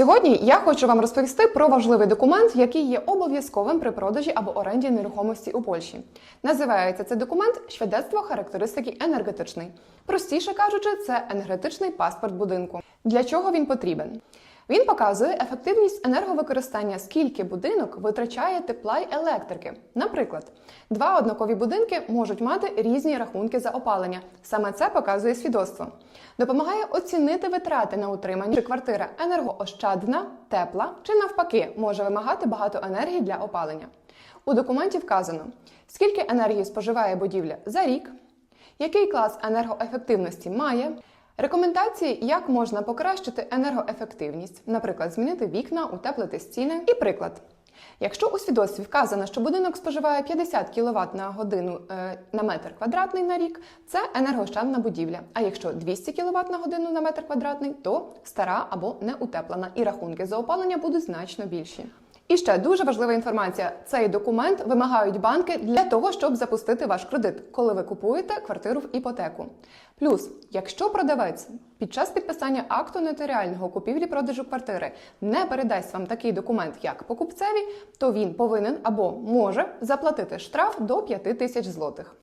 Сьогодні я хочу вам розповісти про важливий документ, який є обов'язковим при продажі або оренді нерухомості у Польщі. Називається цей документ Świadectwo характеристики енергетичний. Простіше кажучи, це енергетичний паспорт будинку. Для чого він потрібен? Він показує ефективність енерговикористання, скільки будинок витрачає тепла й електрики. Наприклад, два однакові будинки можуть мати різні рахунки за опалення. Саме це показує свідоцтво. Допомагає оцінити витрати на утримання, чи квартира енергоощадна, тепла чи навпаки може вимагати багато енергії для опалення. У документі вказано, скільки енергії споживає будівля за рік, який клас енергоефективності має, рекомендації, як можна покращити енергоефективність, наприклад, змінити вікна, утеплити стіни. І приклад. Якщо у свідоцтві вказано, що будинок споживає 50 кВт на годину е, на метр квадратний на рік, це енергоощадна будівля. А якщо 200 кВт на годину на метр квадратний, то стара або неутеплена, і рахунки за опалення будуть значно більші. І ще дуже важлива інформація: цей документ вимагають банки для того, щоб запустити ваш кредит, коли ви купуєте квартиру в іпотеку. Плюс, якщо продавець під час підписання акту нотаріального купівлі-продажу квартири не передасть вам такий документ, як покупцеві, то він повинен або може заплатити штраф до 5 тисяч злотих.